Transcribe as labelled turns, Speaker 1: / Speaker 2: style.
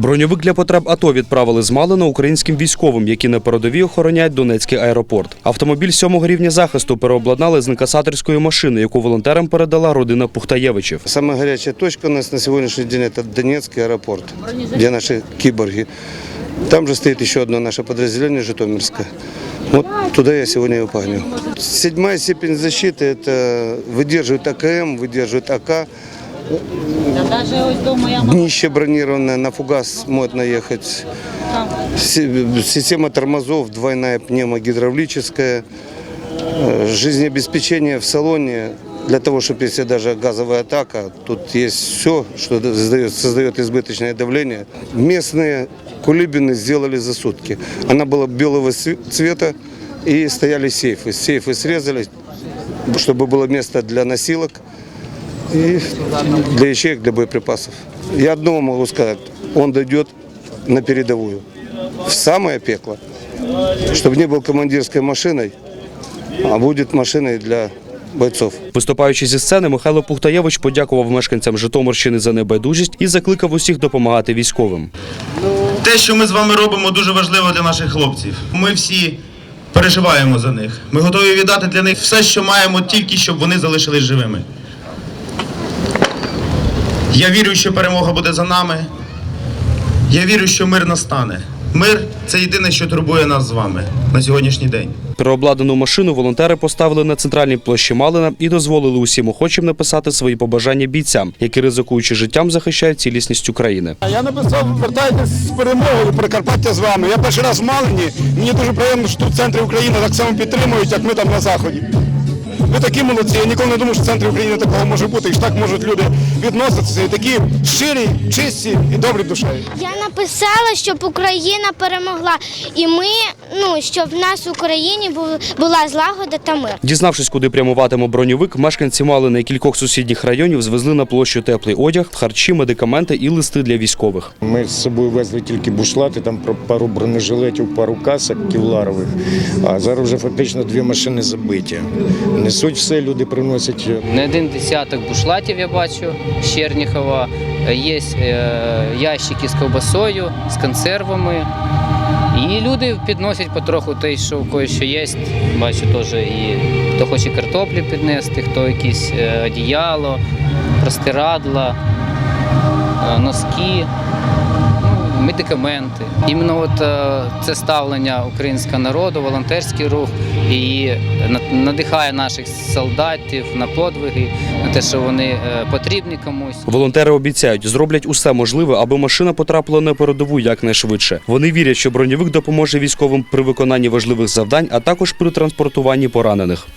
Speaker 1: Броньовик для потреб АТО відправили з Малина українським військовим, які на передовій охороняють Донецький аеропорт. Автомобіль сьомого рівня захисту переобладнали з інкасаторської машини, яку волонтерам передала родина Пухтаєвичів.
Speaker 2: Самая горячая точка у нас на сегодняшний день это Донецкий аэропорт, где наши киборги. Там же стоит еще одно наше подразделение Житомирское. Вот туда я сегодня его погнал. Седьмая степень защиты это выдерживает АКМ, выдерживает АК. Днище бронированное, на фугас можно ехать. Си- Система тормозов двойная пневмогидравлическая. Э, Жизнеобеспечение в салоне для того, чтобы если даже газовая атака, тут есть все, что создает, создает избыточное давление. Местные кулибины сделали за сутки. Она была белого цвета и стояли сейфы. Сейфы срезали, чтобы было место для носилок и для ячеек, для боеприпасов. Я одного могу сказать, он дойдет на передовую, в самое пекло, чтобы не был командирской машиной, а будет машиной для бойцов.
Speaker 1: Виступаючи зі сцени, Михайло Пухтаєвич подякував мешканцям Житомирщини за небайдужість і закликав усіх допомагати військовим.
Speaker 3: Те, що ми з вами робимо, дуже важливо для наших хлопців. Ми всі переживаємо за них. Ми готові віддати для них все, що маємо, тільки щоб вони залишились живими. Я вірю, що перемога буде за нами. Я вірю, що мир настане. Мир це єдине, що турбує нас з вами на сьогоднішній день.
Speaker 1: Переобладнану машину волонтери поставили на центральній площі Малина і дозволили усім охочим написати свої побажання бійцям, які ризикуючи життям захищають цілісність України.
Speaker 4: Я написав, вертайтесь з перемогою Прикарпаття з вами. Я перший раз в Малині. Мені дуже приємно, що тут в центрі України так само підтримують, як ми там на заході. Ви такі молодці. Я ніколи не думав, що в центрі України такого може бути, і що так можуть люди відноситися. І такі щирі, чисті і добрі душею.
Speaker 5: Я написала, щоб Україна перемогла, і ми, ну щоб в нас в Україні була злагода та мир.
Speaker 1: Дізнавшись, куди прямуватиме броньовик, мешканці Малина і кількох сусідніх районів звезли на площу теплий одяг, харчі, медикаменти і листи для військових.
Speaker 6: Ми з собою везли тільки бушлати, там про пару бронежилетів, пару касок кевларових. А зараз вже фактично дві машини забиті. Несуть все, люди приносять.
Speaker 7: Не один десяток бушлатів я бачу з Черніхова. Є е, ящики з ковбасою, з консервами. І люди підносять потроху те, що когось що є. Бачу теж і хто хоче картоплі піднести, хто якісь е, одіяло, простирадла, е, носки, медикаменти. Іменно от е, це ставлення українського народу, волонтерський рух і на- надихає наших солдатів на подвиги, на те, що вони е, потрібні комусь.
Speaker 1: Волонтери обіцяють, зроблять усе можливе, аби машина потрапила на передову якнайшвидше. Вони вірять, що броньовик допоможе військовим при виконанні важливих завдань, а також при транспортуванні поранених.